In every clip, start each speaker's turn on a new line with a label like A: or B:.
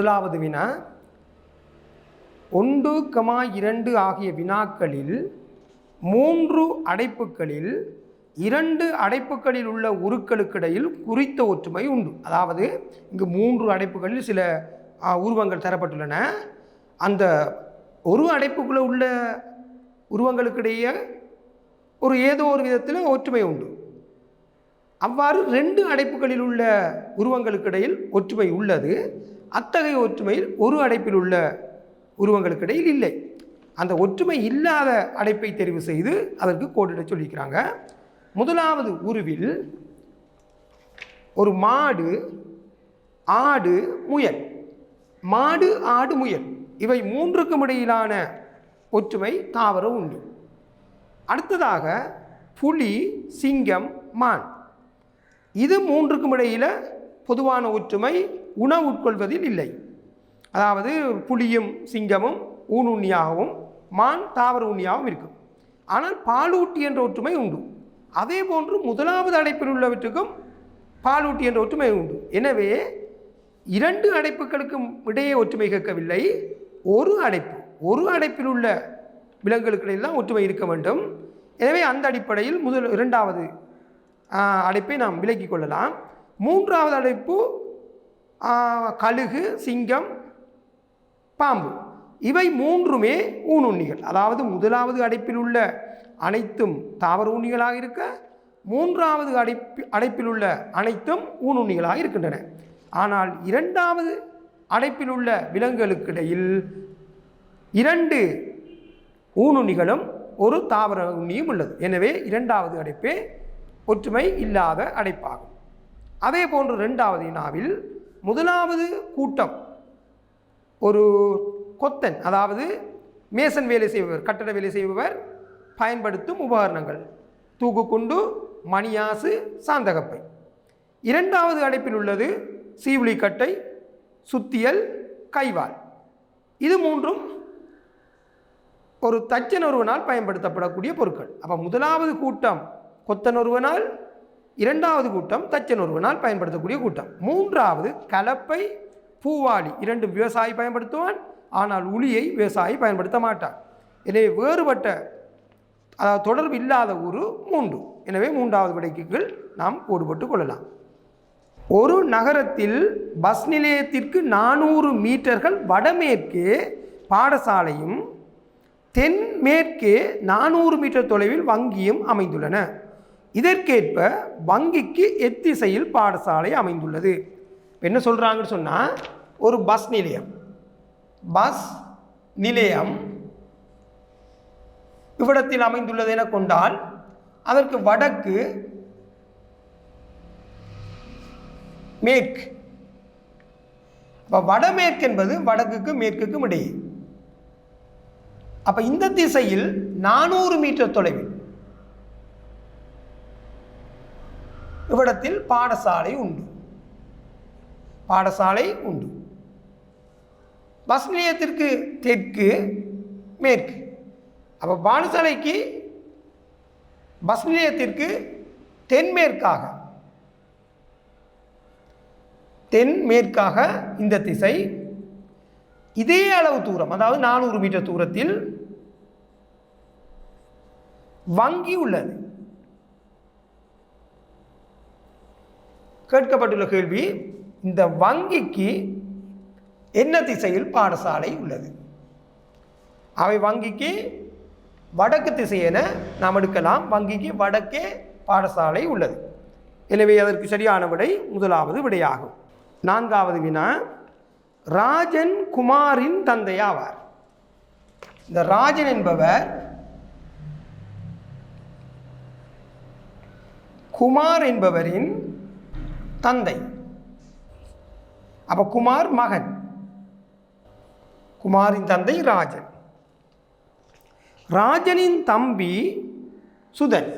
A: முதலாவது வினா. ஒன்று கமா இரண்டு ஆகிய வினாக்களில் மூன்று அடைப்புகளில் இரண்டு அடைப்புகளில் உள்ள உருக்களுக்கிடையில் குறித்த ஒற்றுமை உண்டு. அதாவது இங்கு மூன்று அடைப்புகளில் சில உருவங்கள் தரப்பட்டுள்ளன. அந்த ஒரு அடைப்புக்குள்ள உள்ள உருவங்களுக்கிடையே ஒரு ஏதோ ஒரு விதத்தில் ஒற்றுமை உண்டு. அவ்வாறு ரெண்டு அடைப்புகளில் உள்ள உருவங்களுக்கிடையில் ஒற்றுமை உள்ளது. அத்தகைய ஒற்றுமையில் ஒரு அடைப்பில் உள்ள உருவங்களுக்கு இடையில் இல்லை. அந்த ஒற்றுமை இல்லாத அடைப்பை தெரிவு செய்து அதற்கு கோடிட சொல்லிக்கிறாங்க முதலாவது உருவில் ஒரு மாடு ஆடு முயல். மாடு ஆடு முயல். இவை மூன்றுக்கும் இடையிலான ஒற்றுமை தாவரம் உண்டு. அடுத்ததாக புலி சிங்கம் மான். இது மூன்றுக்கும் இடையில் பொதுவான ஒற்றுமை உணவு உட்கொள்வதில் இல்லை. அதாவது புலியும் சிங்கமும் ஊனுண்ணியாகவும் மான் தாவர உண்ணியாகவும் இருக்கும். ஆனால் பாலூட்டி என்ற ஒற்றுமை உண்டு. அதே போன்று முதலாவது அடைப்பில் உள்ளவற்றுக்கும் பாலூட்டி என்ற ஒற்றுமை உண்டு. எனவே இரண்டு அடைப்புகளுக்கும் இடையே ஒற்றுமை கேட்கவில்லை. ஒரு அடைப்பு ஒரு அடைப்பில் உள்ள விலங்குகளுக்கு இடையில் தான் ஒற்றுமை இருக்க வேண்டும். எனவே அந்த அடிப்படையில் முதல் இரண்டாவது அடைப்பை நாம் விலக்கிக் கொள்ளலாம். மூன்றாவது அடைப்பு கழுகு சிங்கம் பாம்பு. இவை மூன்றுமே ஊனுண்ணிகள் அதாவது முதலாவது அடைப்பில் உள்ள அனைத்தும் தாவர உண்ணிகளாக இருக்க மூன்றாவது அடைப்பு அடைப்பில் உள்ள அனைத்தும் ஊனுண்ணிகளாக இருக்கின்றன. ஆனால் இரண்டாவது அடைப்பில் உள்ள விலங்குகளுக்கிடையில் இரண்டு ஊனுண்ணிகளும் ஒரு தாவர உண்ணியும் உள்ளது. எனவே இரண்டாவது அடைப்பே ஒற்றுமை இல்லாத அடைப்பாகும். அதே போன்று இரண்டாவது வினாவில் முதலாவது கூட்டம். ஒரு கொத்தன் அதாவது மேசன் வேலை செய்பவர் கட்டட வேலை செய்பவர் பயன்படுத்தும் உபகரணங்கள். தூக்குக்குண்டு மணியாசு சாந்தகப்பை. இரண்டாவது அடைப்பில் உள்ளது சீவுளிக்கட்டை சுத்தியல் கைவாள் இது மூன்றும் ஒரு தச்சன் ஒருவனால் பயன்படுத்தப்படக்கூடிய பொருட்கள். அப்போ முதலாவது கூட்டம் கொத்தன் ஒருவனால் இரண்டாவது கூட்டம் தச்சன் ஒருவனால் பயன்படுத்தக்கூடிய கூட்டம். மூன்றாவது கலப்பை பூவாளி இரண்டு விவசாயி பயன்படுத்துவான் ஆனால் உளியை விவசாயி பயன்படுத்த மாட்டான். எனவே வேறுபட்ட அதாவது தொடர்பு இல்லாத ஒரு மூன்று. எனவே மூன்றாவது விடைக்குகள் நாம் கோடுபட்டு கொள்ளலாம். ஒரு நகரத்தில் பஸ் நிலையத்திற்கு நானூறு மீட்டர்கள் வடமேற்கே பாடசாலையும் தென்மேற்கே நானூறு மீட்டர் தொலைவில் வங்கியும் அமைந்துள்ளன. இதற்கேற்ப வங்கிக்கு எத்திசையில் பாடசாலை அமைந்துள்ளது. என்ன சொல்கிறாங்கன்னு சொன்னால் ஒரு பஸ் நிலையம். பஸ் நிலையம் இவ்விடத்தில் அமைந்துள்ளது என கொண்டால் அதற்கு வடக்கு மேற்கு. அப்போ வடமேற்கு என்பது வடக்குக்கும் மேற்குக்கும் இடையே. அப்போ இந்த திசையில் நானூறு மீட்டர் தொலைவில் இவ்விடத்தில் பாடசாலை உண்டு. பாடசாலை உண்டு. பஸ் நிலையத்திற்கு தெற்கு மேற்கு. அப்போ பாடசாலைக்கு பஸ் நிலையத்திற்கு தென்மேற்காக. தென்மேற்காக இந்த திசை. இதே அளவு தூரம் அதாவது நானூறு மீட்டர் தூரத்தில் வங்கி உள்ளது. கேட்கப்பட்டுள்ள கேள்வி இந்த வங்கிக்கு என்ன திசையில் பாடசாலை உள்ளது? அவை வங்கிக்கு வடக்கு திசையென நாம் எடுக்கலாம். வங்கிக்கு வடக்கே பாடசாலை உள்ளது. எனவே அதற்கு சரியான விடை முதலாவது விடையாகும். நான்காவது வினா ராஜன் குமாரின் தந்தையாவார் இந்த ராஜன் என்பவர் குமார் என்பவரின் தந்தை. அப்போ குமார் மகன். குமாரின் தந்தை ராஜன். ராஜனின் தம்பி சுதன்.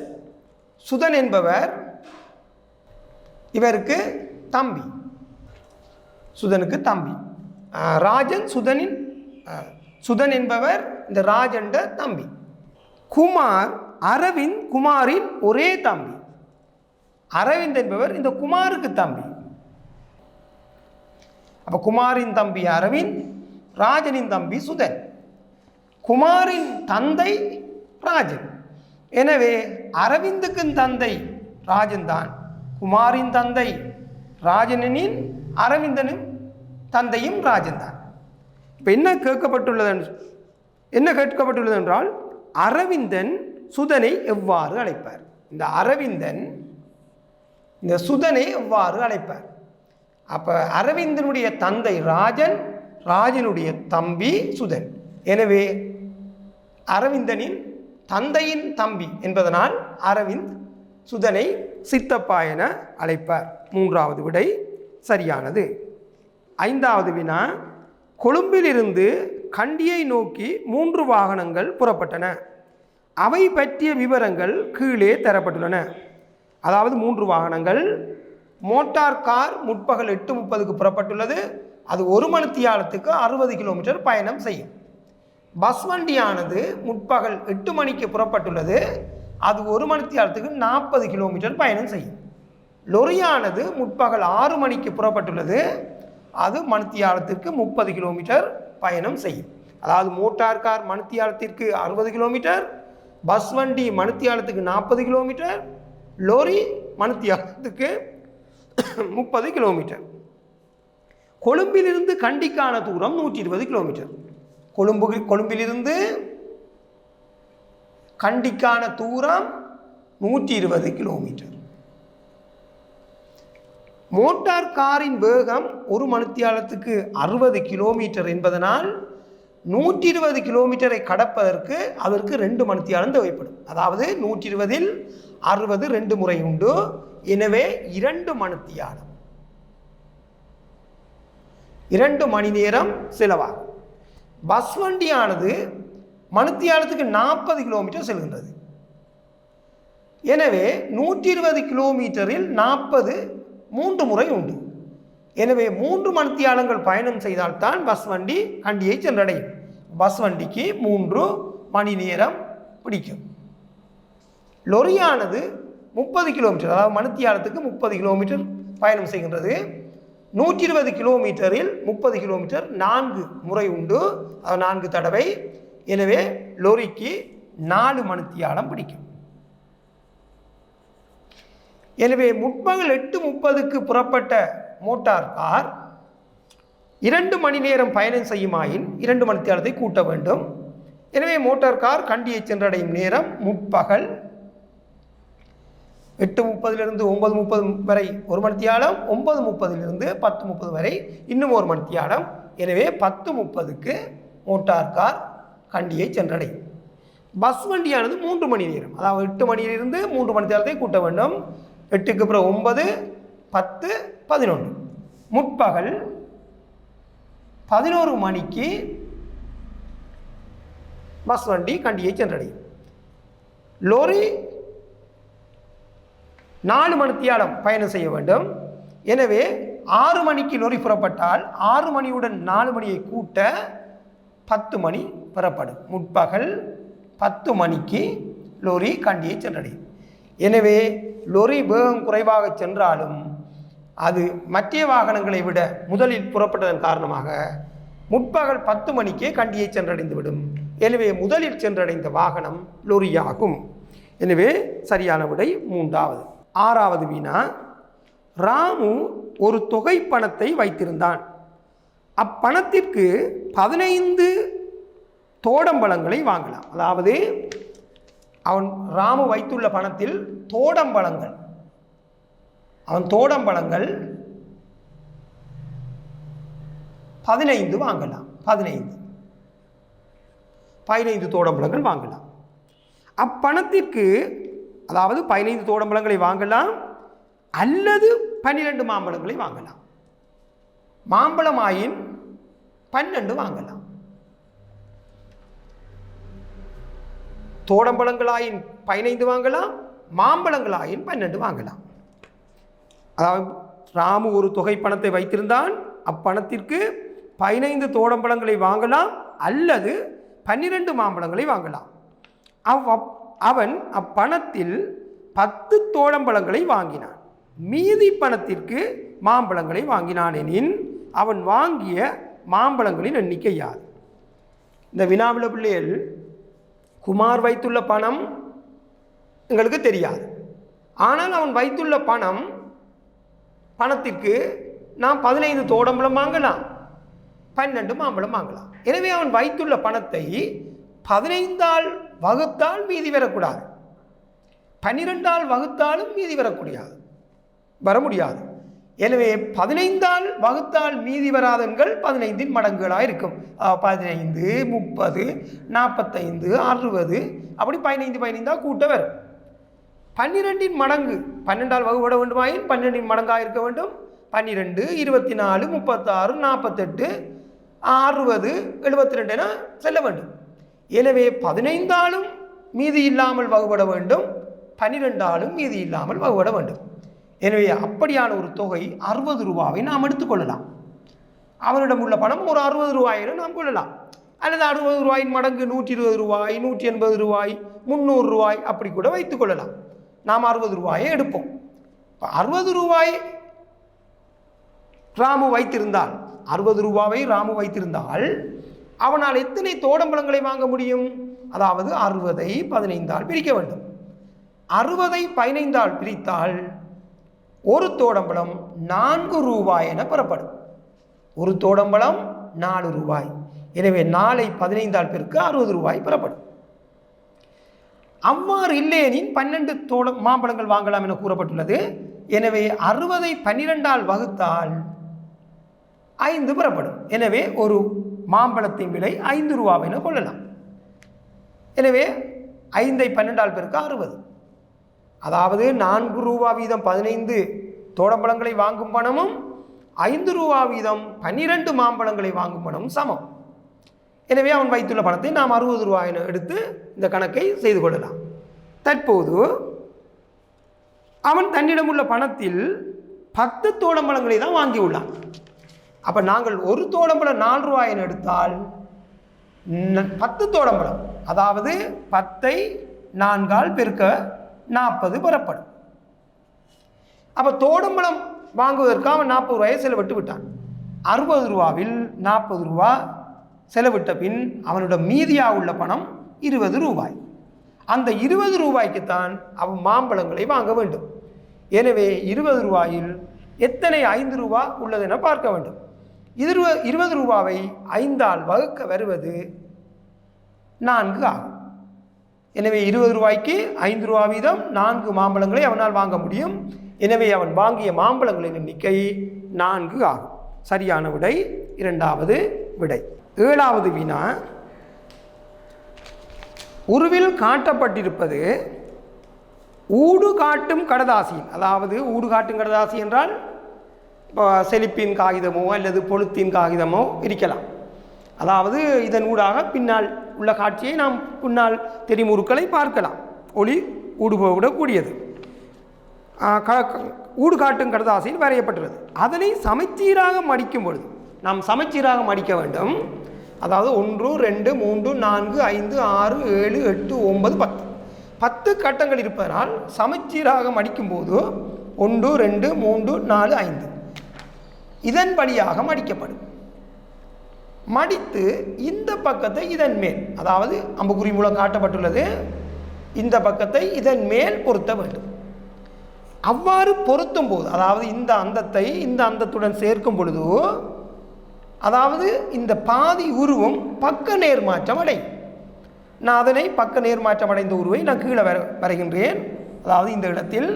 A: சுதன் என்பவர் இவருக்கு தம்பி. சுதனுக்கு தம்பி. ராஜன் சுதனின் சுதன் என்பவர் இந்த ராஜண்ட தம்பி. குமார் அரவிந்த் குமாரின் ஒரே தம்பி. அரவிந்த் என்பவர் இந்த குமாருக்கு தம்பி. அப்ப அப்போ குமாரின் தம்பி அரவிந்த் ராஜனின் தம்பி சுதன். குமாரின் தந்தை ராஜன். எனவே அரவிந்துக்கும் தந்தை ராஜன் தான். குமாரின் தந்தை ராஜனின் அரவிந்தனின் தந்தையும் ராஜன் தான். இப்போ என்ன கேட்கப்பட்டுள்ளது என்று- என்ன கேட்கப்பட்டுள்ளது என்றால் அரவிந்தன் சுதனை எவ்வாறு அழைப்பார்? இந்த அரவிந்தன் இந்த சுதனை இவ்வாறு அழைப்பார்? அப்போ அரவிந்தனுடைய தந்தை ராஜன் ராஜனுடைய தம்பி சுதன். எனவே அரவிந்தனின் தந்தையின் தம்பி என்பதனால் அரவிந்த் சுதனை சித்தப்பா என அழைப்பார். மூன்றாவது விடை சரியானது. ஐந்தாவது வினா கொழும்பிலிருந்து கண்டியை நோக்கி மூன்று வாகனங்கள் புறப்பட்டன. அவை பற்றிய விவரங்கள் கீழே தரப்பட்டுள்ளன. அதாவது மூன்று வாகனங்கள். மோட்டார் கார் முற்பகல் எட்டு முப்பதுக்கு புறப்பட்டுள்ளது. அது ஒரு மணித்தியாலத்துக்கு அறுபது கிலோமீட்டர் பயணம் செய்யும். பஸ் வண்டியானது முற்பகல் எட்டு மணிக்கு புறப்பட்டுள்ளது. அது ஒரு மணித்தியாலத்துக்கு நாற்பது கிலோமீட்டர் பயணம் செய்யும். லொரியானது முற்பகல் ஆறு மணிக்கு புறப்பட்டுள்ளது. அது மணித்தியாலத்திற்கு முப்பது கிலோமீட்டர் பயணம் செய்யும். அதாவது மோட்டார் கார் மணித்தியாலத்திற்கு அறுபது கிலோமீட்டர். பஸ் வண்டி மணித்தியாலத்துக்கு நாற்பது கிலோமீட்டர். லோரி மணித்தியாலத்துக்கு முப்பது கிலோமீட்டர். கொழும்பிலிருந்து கண்டிக்கான தூரம் நூற்றி இருபது கிலோமீட்டர். கொழும்பு கொழும்பிலிருந்து கண்டிக்கான தூரம் நூற்றி இருபது கிலோமீட்டர். மோட்டார் காரின் வேகம் ஒரு மணித்தியாலத்துக்கு அறுபது கிலோமீட்டர் என்பதனால் நூற்றி இருபது கிலோமீட்டரை கடப்பதற்கு அதற்கு ரெண்டு மணித்தியாலம் தேவைப்படும். அதாவது நூற்றி இருபதில் அறுபது ரெண்டு முறை உண்டு. எனவே இரண்டு மணித்தியாலம் இரண்டு மணி நேரம் செலவாகும். பஸ் வண்டியானது மணித்தியாலத்துக்கு நாற்பது கிலோமீட்டர் செல்கின்றது. எனவே நூற்றி இருபது கிலோமீட்டரில் நாற்பது மூன்று முறை உண்டு. எனவே மூன்று மணித்தியாலங்கள் பயணம் செய்தால்தான் பஸ் வண்டி கண்டியை சென்றடையும். பஸ் வண்டிக்கு மூன்று மணி நேரம் பிடிக்கும். லொரியானது முப்பது கிலோமீட்டர் அதாவது மணித்தியாலத்துக்கு முப்பது கிலோமீட்டர் பயணம் செய்கின்றது. நூற்றி இருபது கிலோமீட்டரில் முப்பது கிலோமீட்டர் நான்கு முறை உண்டு. அது நான்கு தடவை. எனவே லொரிக்கு நாலு மணித்தியாலம் பிடிக்கும். எனவே முற்பகல் எட்டு முப்பதுக்கு புறப்பட்ட மோட்டார் கார் இரண்டு மணி நேரம் பயணம் செய்யுமாயின் இரண்டு மணித்தியாலத்தை கூட்ட வேண்டும். எனவே மோட்டார் கார் கண்டியை சென்றடையும் நேரம் முற்பகல் எட்டு முப்பதிலிருந்து ஒன்பது முப்பது வரை ஒரு மணித்தியாலம் ஒன்பது முப்பதிலிருந்து பத்து முப்பது வரை இன்னும் ஒரு மணித்தியாலம். எனவே பத்து முப்பதுக்கு மோட்டார் கார் கண்டியை சென்றடையும் பஸ் வண்டியானது மூன்று மணி நேரம். அதாவது எட்டு மணியிலிருந்து மூன்று மணி நேரத்தை கூட்ட வேண்டும். எட்டுக்கு அப்புறம் ஒன்பது பத்து பதினொன்று. முற்பகல் பதினோரு மணிக்கு பஸ் வண்டி கண்டியை சென்றடையும் லோரி நாலு மணித்தியாலம் பயணம் செய்ய வேண்டும். எனவே ஆறு மணிக்கு லொரி புறப்பட்டால் ஆறு மணியுடன் நாலு மணியை கூட்ட பத்து மணி புறப்படும். முற்பகல் பத்து மணிக்கு லொரி கண்டியை சென்றடையும். எனவே லொரி வேகம் குறைவாக சென்றாலும் அது மத்திய வாகனங்களை விட முதலில் புறப்பட்டதன் காரணமாக முற்பகல் பத்து மணிக்கே கண்டியை சென்றடைந்துவிடும். எனவே முதலில் சென்றடைந்த வாகனம் லொரியாகும் எனவே சரியான விடை மூன்றாவது. ஆறாவது வீணா ராமு ஒரு தொகை பணத்தை வைத்திருந்தான். அப்பணத்திற்கு பதினைந்து தோடம்பழங்களை வாங்கலாம். அதாவது அவன் ராமு வைத்துள்ள பணத்தில் தோடம்பழங்கள் அவன் தோடம்பழங்கள் பதினைந்து வாங்கலாம். பதினைந்து. பதினைந்து தோடம்பழங்கள் வாங்கலாம். அப்பணத்திற்கு அதாவது பதினைந்து தோடம்பழங்களை வாங்கலாம் அல்லது பன்னிரெண்டு மாம்பழங்களை வாங்கலாம். மாம்பழமாயின் பன்னெண்டு வாங்கலாம். தோடம்பழங்களாயின் பதினைந்து வாங்கலாம் மாம்பழங்களாயின் பன்னெண்டு வாங்கலாம். அதாவது ராமு ஒரு தொகை பணத்தை வைத்திருந்தான் அப்பணத்திற்கு பதினைந்து தோடம்பழங்களை வாங்கலாம் அல்லது பன்னிரெண்டு மாம்பழங்களை வாங்கலாம். அவ் அப்- அவன் அப்பணத்தில் பத்து தோழம்பழங்களை வாங்கினான். மீதி பணத்திற்கு மாம்பழங்களை வாங்கினான் எனின் அவன் வாங்கிய மாம்பழங்களின் எண்ணிக்கை யார் இந்த வினாவில பிள்ளைகள் குமார் வைத்துள்ள பணம் எங்களுக்கு தெரியாது. ஆனால் அவன் வைத்துள்ள பணம் பணத்திற்கு நாம் பதினைந்து தோடம்பளம் வாங்கலாம் பன்னெண்டு மாம்பழம் வாங்கலாம். எனவே அவன் வைத்துள்ள பணத்தை பதினைந்தால் வகுத்தால் மீதி வரக்கூடாது. பன்னிரெண்டால் வகுத்தாலும் மீதி வரக்கூடியாது வர முடியாது. எனவே பதினைந்தால் வகுத்தால் மீதி வராதங்கள் பதினைந்தின் மடங்குகளாக இருக்கும். பதினைந்து முப்பது நாற்பத்தைந்து அறுபது அப்படி பதினைந்து பதினைந்தாக கூட்ட வரும். பன்னிரெண்டின் மடங்கு பன்னெண்டால் வகுப்பட வேண்டுமாயின் பன்னெண்டின் மடங்காக இருக்க வேண்டும். பன்னிரெண்டு இருபத்தி நாலு முப்பத்தாறு நாற்பத்தெட்டு அறுபது எழுபத்தி ரெண்டு என செல்ல வேண்டும். எனவே பதினைந்தாலும் மீதி இல்லாமல் வகுபட வேண்டும் பனிரெண்டாலும் மீதி இல்லாமல் வகுபட வேண்டும். எனவே அப்படியான ஒரு தொகை அறுபது ரூபாவை நாம் எடுத்துக்கொள்ளலாம் அவரிடம் உள்ள பணம் ஒரு அறுபது ரூபாயிலும் நாம் கொள்ளலாம். அல்லது அறுபது ரூபாயின் மடங்கு நூற்றி இருபது ரூபாய் நூற்றி எண்பது ரூபாய் முந்நூறு ரூபாய் அப்படி கூட வைத்துக் கொள்ளலாம். நாம் அறுபது ரூபாயை எடுப்போம். இப்போ அறுபது ரூபாய் ராமு வைத்திருந்தால் அறுபது ரூபாவை ராமு வைத்திருந்தால் அவனால் எத்தனை தோடம்பழங்களை வாங்க முடியும்? அதாவது அறுபதை பதினைந்தால் பிரிக்க வேண்டும். அறுபதை பதினைந்தால் பிரித்தால் ஒரு தோடம்பழம் நான்கு ரூபாய் என பெறப்படும். ஒரு தோடம்பழம் நாலு ரூபாய். எனவே நாளை பதினைந்தால் பேருக்கு அறுபது ரூபாய் பெறப்படும். அவ்வாறு இல்லையெனின் பன்னெண்டு தோட மாம்பழங்கள் வாங்கலாம் என கூறப்பட்டுள்ளது. எனவே அறுபதை பன்னிரெண்டால் வகுத்தால் ஐந்து பெறப்படும். எனவே ஒரு மாம்பழத்தின் விலை ஐந்து ரூபாவென கொள்ளலாம். எனவே ஐந்தை பன்னெண்டால் பெருக்க அறுபது. அதாவது நான்கு ரூபா வீதம் பதினைந்து தோடம்பழங்களை வாங்கும் பணமும் ஐந்து ரூபா வீதம் பன்னிரண்டு மாம்பழங்களை வாங்கும் பணமும் சமம். எனவே அவன் வைத்துள்ள பணத்தை நாம் அறுபது ரூபாய் என எடுத்து இந்த கணக்கை செய்து கொள்ளலாம். தற்போது அவன் தன்னிடம் உள்ள பணத்தில் பத்து தோடம்பழங்களை தான் வாங்கியுள்ளான். அப்போ நாங்கள் ஒரு தோடம்பழம் நாலு ரூபாயின் எடுத்தால் பத்து தோடம்பழம் அதாவது பத்தை நான்கால் பெருக்க நாற்பது பெறப்படும். அப்போ தோடம்பழம் வாங்குவதற்கு அவன் நாற்பது ரூபாயை செலவிட்டு விட்டான். அறுபது ரூபாவில் நாற்பது ரூபா செலவிட்ட பின் அவனோட மீதியாக உள்ள பணம் இருபது ரூபாய். அந்த இருபது ரூபாய்க்குத்தான் அவன் மாம்பழங்களை வாங்க வேண்டும். எனவே இருபது ரூபாயில் எத்தனை ஐந்து ரூபா உள்ளதென பார்க்க வேண்டும். இருவ இருபது ரூபாவை ஐந்தால் வகுக்க வருவது நான்கு ஆகும். எனவே இருபது ரூபாய்க்கு ஐந்து ரூபா வீதம் நான்கு மாம்பழங்களை அவனால் வாங்க முடியும். எனவே அவன் வாங்கிய மாம்பழங்களின் எண்ணிக்கை நான்கு ஆகும். சரியான விடை இரண்டாவது விடை. ஏழாவது வினா உருவில் காட்டப்பட்டிருப்பது ஊடு காட்டும் கடதாசியின் அதாவது ஊடு காட்டும் கடதாசி என்றால் இப்போ செழிப்பின் காகிதமோ அல்லது பொழுத்தின் காகிதமோ இருக்கலாம். அதாவது இதன் ஊடாக பின்னால் உள்ள காட்சியை நாம் பின்னால் தெரிமுறுக்களை பார்க்கலாம். ஒளி ஊடுபவிடக்கூடியது ஊடு காட்டும் கடதாசையில் வரையப்பட்டுள்ளது. அதனை சமச்சீராக மடிக்கும் பொழுது நாம் சமச்சீராக மடிக்க வேண்டும். அதாவது ஒன்று ரெண்டு மூன்று நான்கு ஐந்து ஆறு ஏழு எட்டு ஒன்பது பத்து. பத்து கட்டங்கள் இருப்பதனால் சமச்சீராக மடிக்கும்போது ஒன்று ரெண்டு மூன்று நாலு ஐந்து. இதன் வழியாக மடிக்கப்படும். மடித்து இந்த பக்கத்தை இதன் மேல் அதாவது அம்புக்குறி மூலம் காட்டப்பட்டுள்ளது இந்த பக்கத்தை இதன் மேல் பொருத்த வேண்டும். அவ்வாறு பொருத்தும் போது அதாவது இந்த அந்தத்தை இந்த அந்தத்துடன் சேர்க்கும் பொழுது அதாவது இந்த பாதி உருவம் பக்க நேர்மாற்றம் அடையும். நான் அதனை பக்க நேர்மாற்றம் அடைந்த உருவை நான் கீழே வர வரைகின்றேன். அதாவது இந்த இடத்தில்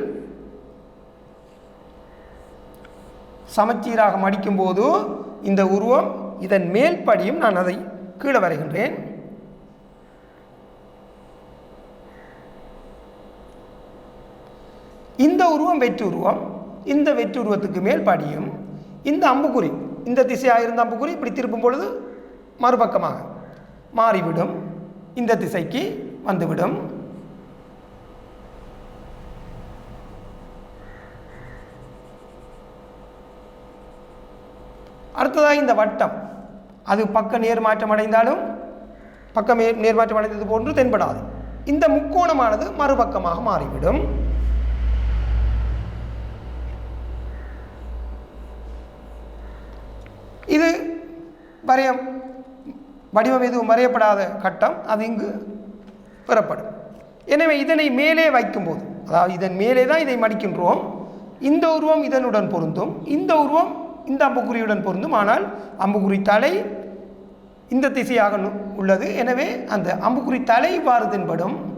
A: சமச்சீராக மடிக்கும்போது இந்த உருவம் இதன் மேல் படியும் நான் அதை கீழே வரைகின்றேன். இந்த உருவம் வெற்று உருவம் இந்த வெற்று உருவத்துக்கு மேல் படியும். இந்த அம்புக்குறி இந்த திசையாக இருந்த அம்புக்குறி இப்படி திருப்பும் பொழுது மறுபக்கமாக மாறிவிடும். இந்த திசைக்கு வந்துவிடும். அடுத்ததாக இந்த வட்டம். அது பக்க நேர்மாற்றம் அடைந்தாலும் பக்கம் நேர்மாற்றம் அடைந்தது போன்று தென்படாது. இந்த முக்கோணமானது மறுபக்கமாக மாறிவிடும். இது வரைய வடிவம் எதுவும் வரையப்படாத கட்டம். அது இங்கு பெறப்படும். எனவே இதனை மேலே வைக்கும்போது அதாவது இதன் மேலே தான் இதை மடிக்கின்றோம். இந்த உருவம் இதனுடன் பொருந்தும். இந்த உருவம் இந்த அம்புக்குறியுடன் பொருந்தும். ஆனால் அம்புக்குறி தலை இந்த திசையாக நு- உள்ளது. எனவே அந்த அம்புக்குறி தலை இவ்வாறு தென்படும்.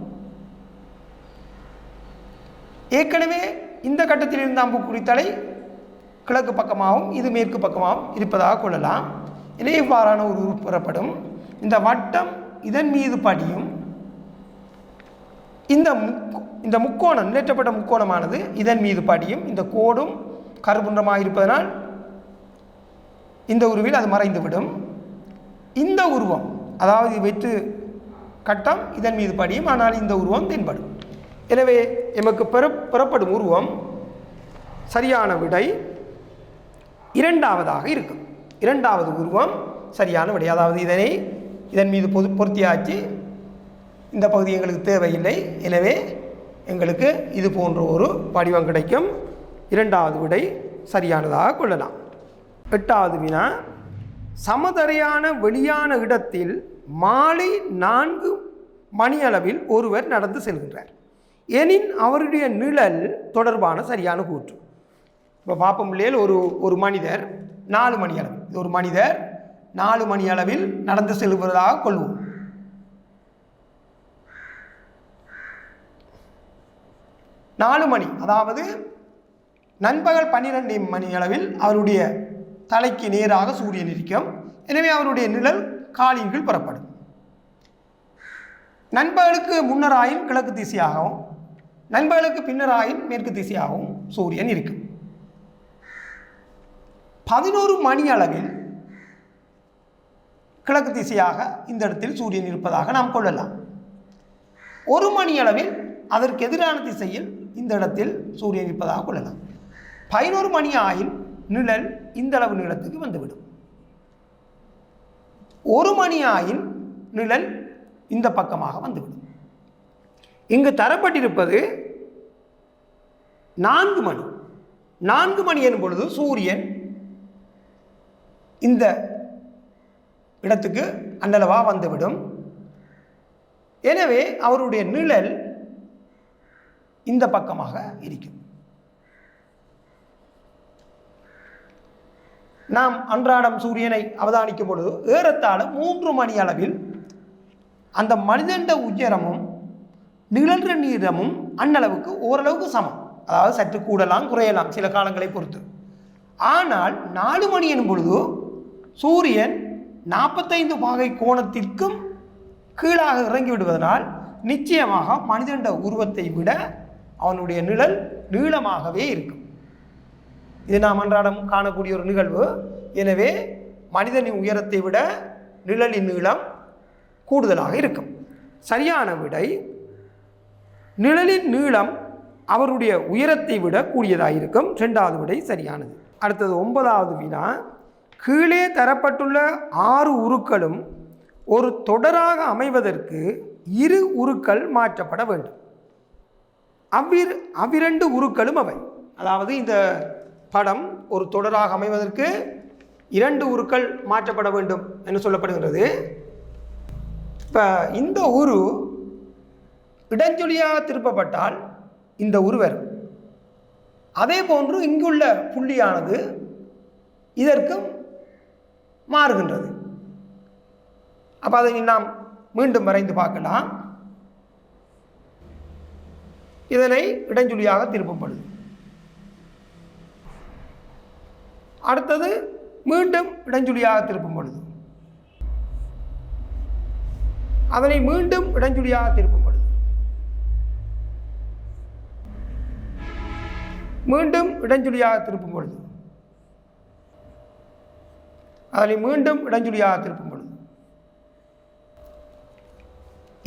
A: ஏற்கனவே இந்த கட்டத்தில் இருந்த அம்புக்குறி தலை கிழக்கு பக்கமாகவும் இது மேற்கு பக்கமாகவும் இருப்பதாக கொள்ளலாம். எனவே இவ்வாறான ஒரு உருவு பெறப்படும். இந்த வட்டம் இதன் மீது படியும். இந்த இந்த முக்கோணம் நிலைற்றப்பட்ட முக்கோணமானது இதன் மீது படியும். இந்த கோடும் கருபுன்றமாக இருப்பதனால் இந்த உருவில் அது மறைந்துவிடும் இந்த உருவம் அதாவது வெற்று கட்டம் இதன் மீது படியும் ஆனால் இந்த உருவம் தென்படும். எனவே எமக்கு பெற பெறப்படும் உருவம் சரியான விடை இரண்டாவதாக இருக்கும். இரண்டாவது உருவம் சரியான விடை. அதாவது இதனை இதன் மீது பொது பொருத்தியாச்சு. இந்த பகுதி எங்களுக்கு தேவையில்லை. எனவே எங்களுக்கு இது போன்ற ஒரு படிவம் கிடைக்கும். இரண்டாவது விடை சரியானதாக கொள்ளலாம். எட்டாவது வினா சமதரையான வெளியான இடத்தில் மாலை நான்கு மணியளவில் ஒருவர் நடந்து செல்கின்றார். எனின் அவருடைய நிழல் தொடர்பான சரியான கூற்று. இப்போ பார்ப்போம் இல்லையில் ஒரு ஒரு மனிதர் நாலு மணி அளவு இது ஒரு மனிதர் நாலு மணி அளவில் நடந்து செல்வதாக கொள்வோம். நாலு மணி அதாவது நண்பகல் பன்னிரெண்டு மணி அளவில் அவருடைய தலைக்கு நேராக சூரியன் இருக்கும் எனவே அவருடைய நிழல் காலின் கீழ் பெறப்படும். நண்பர்களுக்கு முன்னராயின் கிழக்கு திசையாகவும் நண்பர்களுக்கு பின்னராயின் மேற்கு திசையாகவும் சூரியன் இருக்கும். பதினோரு மணி அளவில் கிழக்கு திசையாக இந்த இடத்தில் சூரியன் இருப்பதாக நாம் கொள்ளலாம். ஒரு மணி அளவில் அதற்கு எதிரான திசையில் இந்த இடத்தில் சூரியன் இருப்பதாக கொள்ளலாம். பதினோரு மணி ஆயில் நிழல் இந்த அளவு நீளத்துக்கு வந்துவிடும். ஒரு மணி ஆயில் நிழல் இந்த பக்கமாக வந்துவிடும். இங்கு தரப்பட்டிருப்பது நான்கு மணி. நான்கு மணி எனும் பொழுது சூரியன் இந்த இடத்துக்கு அன்னளவா வந்துவிடும். எனவே அவருடைய நிழல் இந்த பக்கமாக இருக்கும். நாம் அன்றாடம் சூரியனை அவதானிக்கும் பொழுது ஏறத்தாழ மூன்று மணி அளவில் அந்த மனிதண்ட உயரமும் நிழன்ற நீளமும் அன்னளவுக்கு ஓரளவுக்கு சமம். அதாவது சற்று கூடலாம் குறையலாம் சில காலங்களை பொறுத்து. ஆனால் நாலு மணி எனும் பொழுது சூரியன் நாற்பத்தைந்து பாகை கோணத்திற்கும் கீழாக இறங்கி விடுவதனால் நிச்சயமாக மனிதண்ட உருவத்தை விட அவனுடைய நிழல் நீளமாகவே இருக்கும். இது நாம் அன்றாடம் காணக்கூடிய ஒரு நிகழ்வு. எனவே மனிதனின் உயரத்தை விட நிழலின் நீளம் கூடுதலாக இருக்கும். சரியான விடை நிழலின் நீளம் அவருடைய உயரத்தை விட கூடியதாக இருக்கும். ரெண்டாவது விடை சரியானது. அடுத்தது ஒன்பதாவது வினா. கீழே தரப்பட்டுள்ள ஆறு உருக்களும் ஒரு தொடராக அமைவதற்கு இரு உருக்கள் மாற்றப்பட வேண்டும். அவ்விரு அவ்விரண்டு உருக்களும் அவை. அதாவது இந்த படம் ஒரு தொடராக அமைவதற்கு இரண்டு உருக்கள் மாற்றப்பட வேண்டும் என்று சொல்லப்படுகின்றது. இப்போ இந்த உரு இடஞ்சொலியாக திருப்பப்பட்டால் இந்த உரு வரும் அதே போன்று இங்குள்ள புள்ளியானது இதற்கும் மாறுகின்றது. அப்போ அதை நாம் மீண்டும் வரைந்து பார்க்கலாம். இதனை இடஞ்சொலியாக திருப்பப்படுது. அடுத்தது மீண்டும் இடஞ்சுழியாக திருப்பும் பொழுது. அதனை மீண்டும் இடஞ்சுழியாக திருப்பும் பொழுது. மீண்டும் இடஞ்சுழியாக திருப்பும் பொழுது. அதனை மீண்டும் இடஞ்சுழியாக திருப்பும் பொழுது.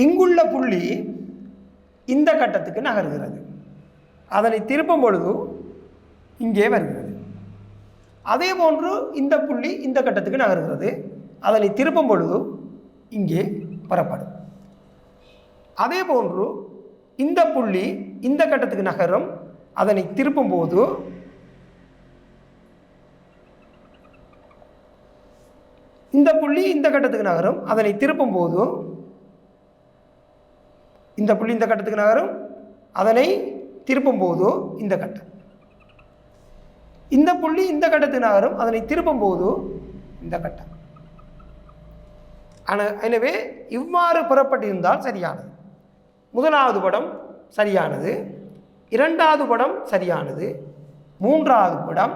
A: இங்குள்ள புள்ளி இந்த கட்டத்துக்கு நகர்கிறது. அதனை திருப்பும் பொழுது இங்கே வருகிறது. அதே போன்று இந்த புள்ளி இந்த கட்டத்துக்கு நகர்கிறது. அதனை திருப்பும் பொழுது இங்கே பெறப்படும் அதே போன்று இந்த புள்ளி இந்த கட்டத்துக்கு நகரும். அதனை திருப்பும் போது இந்த புள்ளி இந்த கட்டத்துக்கு நகரும். அதனை திருப்பும் போது இந்த புள்ளி இந்த கட்டத்துக்கு நகரும். அதனை திருப்பும் போது இந்த கட்டம். இந்த புள்ளி இந்த கட்டத்துக்கு நகரும் அதனை திருப்பும் போது இந்த கட்டம். ஆனால் எனவே இவ்வாறு புறப்பட்டிருந்தால் சரியானது. முதலாவது படம் சரியானது இரண்டாவது படம் சரியானது மூன்றாவது படம்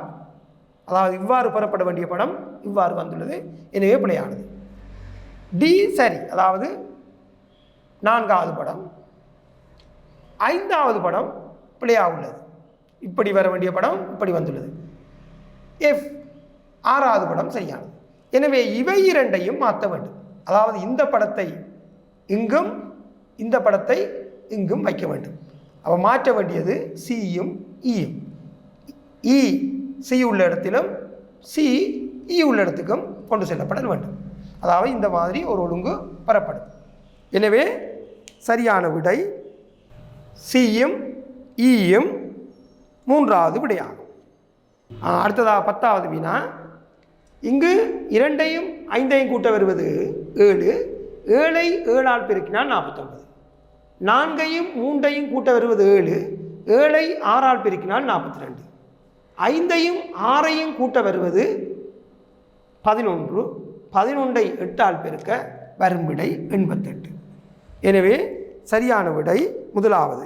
A: அதாவது இவ்வாறு புறப்பட வேண்டிய படம் இவ்வாறு வந்துள்ளது எனவே பிழையானது. டி சரி அதாவது நான்காவது படம். ஐந்தாவது படம் பிழையாக உள்ளது. இப்படி வர வேண்டிய படம் இப்படி வந்துள்ளது. எஃப் ஆறாவது படம் சரியானது. எனவே இவை இரண்டையும் மாற்ற வேண்டும். அதாவது இந்த படத்தை இங்கும் இந்த படத்தை இங்கும் வைக்க வேண்டும். அப்போ மாற்ற வேண்டியது சியும் இயும் e இ e, சி உள்ள இடத்திலும் சி இ e உள்ள இடத்துக்கும் கொண்டு செல்லப்பட வேண்டும். அதாவது இந்த மாதிரி ஒரு ஒழுங்கு பெறப்படும். எனவே சரியான விடை சியும் ஈயும் மூன்றாவது விடையாகும். அடுத்ததாக பத்தாவது வினா இங்கு இரண்டையும் ஐந்தையும் கூட்ட வருவது ஏழு. ஏழை ஏழால் பெருக்கினால் நாற்பத்தொன்பது. நான்கையும் மூன்றையும் கூட்ட வருவது ஏழு. ஏழை ஆறால் பெருக்கினால் நாற்பத்தி ரெண்டு ஐந்தையும் ஆறையும் கூட்ட வருவது பதினொன்று. பதினொன்றை எட்டால் பெருக்க வரும் விடை எண்பத்தெட்டு. எனவே சரியான விடை முதலாவது.